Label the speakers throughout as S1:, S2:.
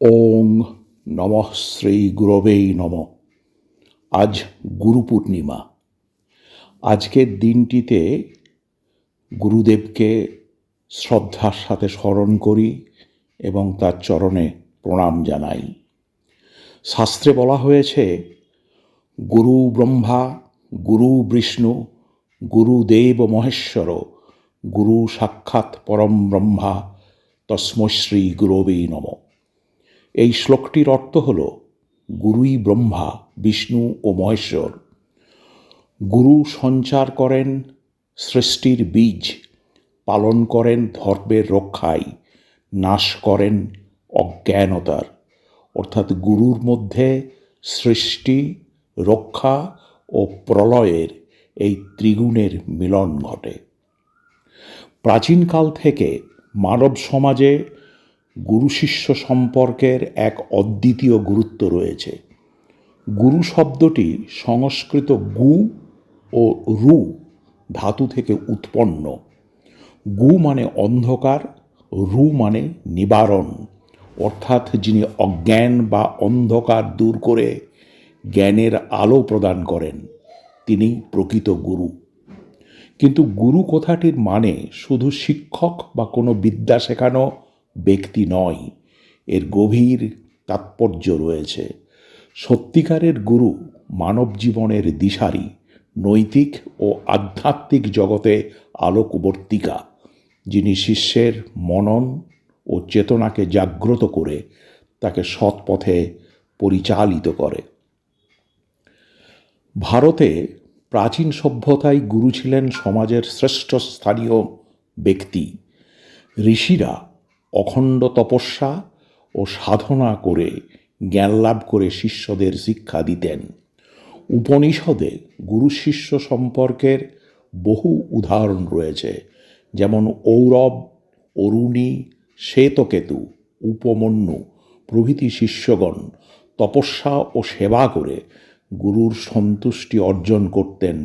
S1: ওং নমঃ শ্রী গুরবেই নম। আজ গুরু পূর্ণিমা। আজকের দিনটিতে গুরুদেবকে শ্রদ্ধার সাথে স্মরণ করি এবং তার চরণে প্রণাম জানাই। শাস্ত্রে বলা হয়েছে, গুরু ব্রহ্মা, গুরু বিষ্ণু গুরুদেব মহেশ্বর, গুরু সাক্ষাৎ পরম ব্রহ্মা তস্মশ্রী গুরবেই নম। এই শ্লোকটির অর্থ হল গুরুই ব্রহ্মা, বিষ্ণু ও মহেশ্বর। গুরু সঞ্চার করেন সৃষ্টির বীজ, পালন করেন ধর্মের রক্ষায়, নাশ করেন অজ্ঞানতার। অর্থাৎ গুরুর মধ্যে সৃষ্টি, রক্ষা ও প্রলয়ের এই ত্রিগুণের মিলন ঘটে। প্রাচীনকাল থেকে মানব সমাজে গুরু শিষ্য সম্পর্কের এক অদ্বিতীয় গুরুত্ব রয়েছে। গুরু শব্দটি সংস্কৃত গু ও রু ধাতু থেকে উৎপন্ন। গু মানে অন্ধকার, রু মানে নিবারণ। অর্থাৎ যিনি অজ্ঞান বা অন্ধকার দূর করে জ্ঞানের আলো প্রদান করেন, তিনি প্রকৃত গুরু। কিন্তু গুরু কথাটির মানে শুধু শিক্ষক বা কোনো বিদ্যা শেখানো ব্যক্তি নয়, এর গভীর তাৎপর্য রয়েছে। সত্যিকারের গুরু মানব জীবনের দিশারি, নৈতিক ও আধ্যাত্মিক জগতে আলোকবর্তিকা, যিনি শিষ্যের মনন ও চেতনাকে জাগ্রত করে তাকে সৎ পথে পরিচালিত করে। ভারতে প্রাচীন সভ্যতায় গুরু ছিলেন সমাজের শ্রেষ্ঠ স্থানীয় ব্যক্তি। ঋষিরা অখণ্ড তপস্যা ও সাধনা করে জ্ঞান লাভ করে শিষ্যদের শিক্ষা দিতেন। উপনিষদে গুরু শিষ্য সম্পর্কের বহু উদাহরণ রয়েছে, যেমন ঔরব, অরুণী, শ্বেতকেতু, উপমন্যু, প্রভৃতি শিষ্যগণ তপস্যা ও সেবা করে গুরুর সন্তুষ্টি অর্জন করতেন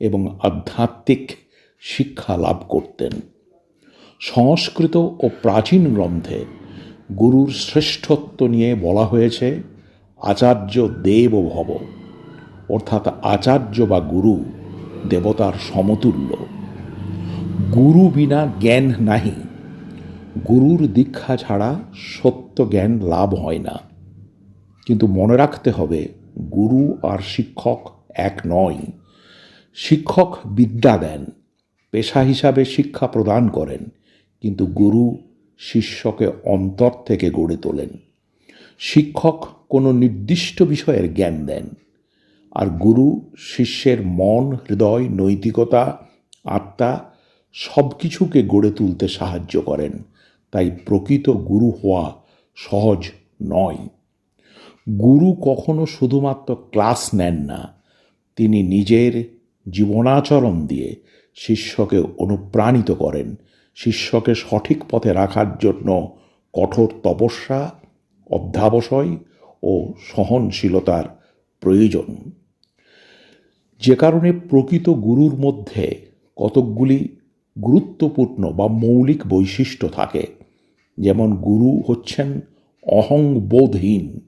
S1: এবং আধ্যাত্মিক শিক্ষা লাভ করতেন। সংস্কৃত ও প্রাচীন গ্রন্থে গুরুর শ্রেষ্ঠত্ব নিয়ে বলা হয়েছে, আচার্য দেব ভব। অর্থাৎ আচার্য বা গুরু দেবতার সমতুল্য। গুরু বিনা জ্ঞান নাহি। গুরুর দীক্ষা ছাড়া সত্য জ্ঞান লাভ হয় না। কিন্তু মনে রাখতে হবে, গুরু আর শিক্ষক এক নয়। শিক্ষক বিদ্যা দেন, পেশা হিসাবে শিক্ষা প্রদান করেন। কিন্তু গুরু শিষ্যকে অন্তর থেকে গড়ে তোলেন। শিক্ষক কোনো নির্দিষ্ট বিষয়ের জ্ঞান দেন। আর গুরু শিষ্যের মন, হৃদয়, নৈতিকতা, আত্মা সব কিছুকে গড়ে তুলতে সাহায্য করেন। তাই প্রকৃত গুরু হওয়া সহজ নয়। গুরু কখনো শুধুমাত্র ক্লাস নেন না, তিনি নিজের জীবনাচরণ দিয়ে শিষ্যকে অনুপ্রাণিত করেন। শিষ্যকে সঠিক পথে রাখার জন্য কঠোর তপস্যা অধ্যাবসায় ও সহনশীলতার প্রয়োজন। যে কারণে প্রকৃত গুরুর মধ্যে কতকগুলি গুরুত্বপূর্ণ বা মৌলিক বৈশিষ্ট্য থাকে, যেমন গুরু হচ্ছেন অহংবোধহীন,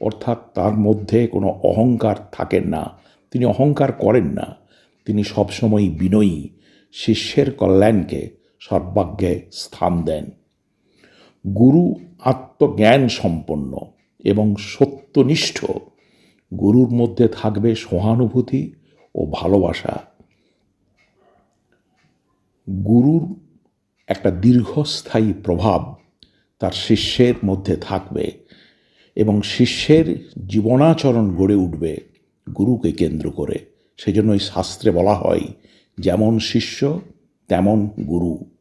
S1: অর্থাৎ তার মধ্যে কোনো অহংকার থাকেন না, তিনি অহংকার করেন না, তিনি সবসময় বিনয়ী, শিষ্যের কল্যাণকে সর্বাগ্যে স্থান দেন। গুরু আত্মজ্ঞান সম্পন্ন এবং সত্যনিষ্ঠ। গুরুর মধ্যে থাকবে সহানুভূতি ও ভালোবাসা। গুরুর একটা দীর্ঘস্থায়ী প্রভাব তার শিষ্যের মধ্যে থাকবে এবং শিষ্যের জীবনাচরণ গড়ে উঠবে গুরুকে কেন্দ্র করে। সেজন্যই শাস্ত্রে বলা হয়, যেমন শিষ্য, তেমন গুরু।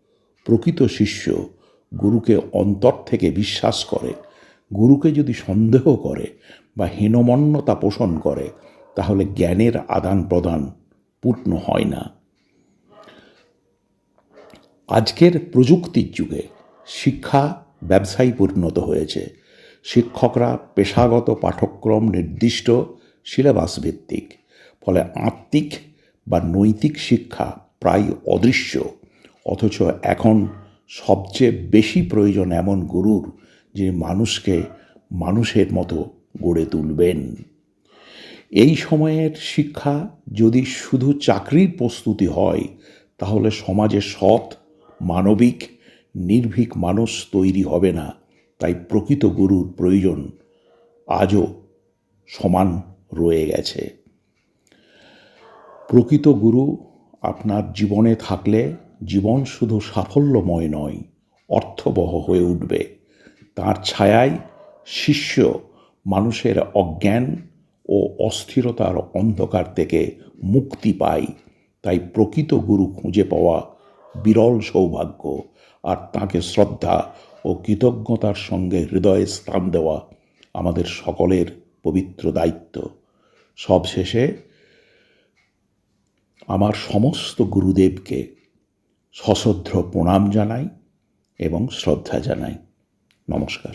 S1: প্রকৃত শিষ্য গুরুকে অন্তর থেকে বিশ্বাস করে, গুরুকে যদি সন্দেহ করে বা হীনমন্যতা পোষণ করে, তাহলে জ্ঞানের আদান প্রদান পূর্ণ হয় না। আজকের প্রযুক্তির যুগে শিক্ষা ব্যবসায়ী পরিণত হয়েছে। শিক্ষকরা পেশাগত পাঠ্যক্রম নির্দিষ্ট সিলেবাস ভিত্তিক ফলে আত্মিক বা নৈতিক শিক্ষা প্রায় অদৃশ্য। অথচ এখন সবচেয়ে বেশি প্রয়োজন এমন গুরুর যিনি মানুষকে মানুষের মতো গড়ে তুলবেন। এই সময়ের শিক্ষা যদি শুধু চাকরির প্রস্তুতি হয়, তাহলে সমাজে সৎ, মানবিক, নির্ভীক মানুষ তৈরি হবে না। তাই প্রকৃত গুরুর প্রয়োজন আজও সমান রয়ে গেছে। প্রকৃত গুরু আপনার জীবনে থাকলে জীবন শুধু সাফল্যময় নয়, অর্থবহ হয়ে উঠবে। তার ছায়ায় শিষ্য মানুষের অজ্ঞান ও অস্থিরতার অন্ধকার থেকে মুক্তি পায়। তাই প্রকৃত গুরু খুঁজে পাওয়া বিরল সৌভাগ্য আর তাকে শ্রদ্ধা ও কৃতজ্ঞতার সঙ্গে হৃদয়ে স্থান দেওয়া আমাদের সকলের পবিত্র দায়িত্ব। সবশেষে, আমার সমস্ত গুরুদেবকে সশ্রদ্ধ প্রণাম জানাই এবং শ্রদ্ধা জানাই। নমস্কার।